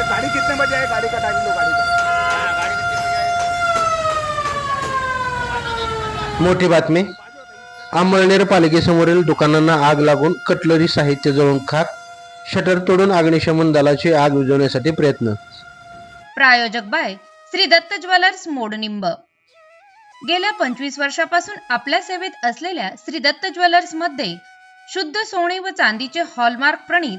म्हणजे ये गाड़ी कितने बजे है गाड़ी का टाइम लो गाड़ी का? मोठी बातमी. अंमळनेर पालिकेसमोरील दुकानांना आग लागून कटलरी साहित्य जळून खाक शटर तोडून अग्निशमन दलाची आग विझवण्यासाठी प्रयत्न. प्रायोजक बाय श्री दत्त ज्वेलर्स मोडनिंब गेल्या पंचवीस वर्षापासून आपल्या सेवेत असलेल्या श्री दत्त ज्वेलर्समध्ये शुद्ध सोने व चांदीचे हॉलमार्क प्रणीत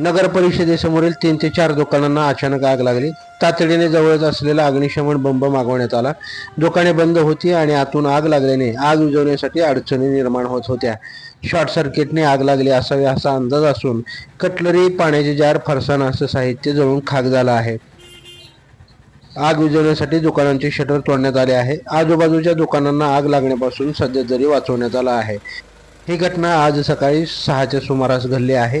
नगर परिषदेसमोरील तीन ते चार दुकानांना अचानक आग लागली. तातडीने जवळच असलेला अग्निशमन बंब मागवण्यात आला. दुकाने बंद होती आणि आतून आग लागल्याने आग विझवण्यासाठी अडचणी निर्माण होत होत्या. शॉर्ट सर्किटने आग लागली असावी असा अंदाज असून कटलरी पाण्याचे जार फरसाण असं साहित्य जळून खाक झालं आहे. आग विझवण्यासाठी दुकानांचे शटर तोडण्यात आले आहे. आजूबाजूच्या दुकानांना आग लागण्यापासून सध्या तरी वाचवण्यात आला आहे. ही घटना आज सकाळी सहाच्या सुमारास घडली आहे.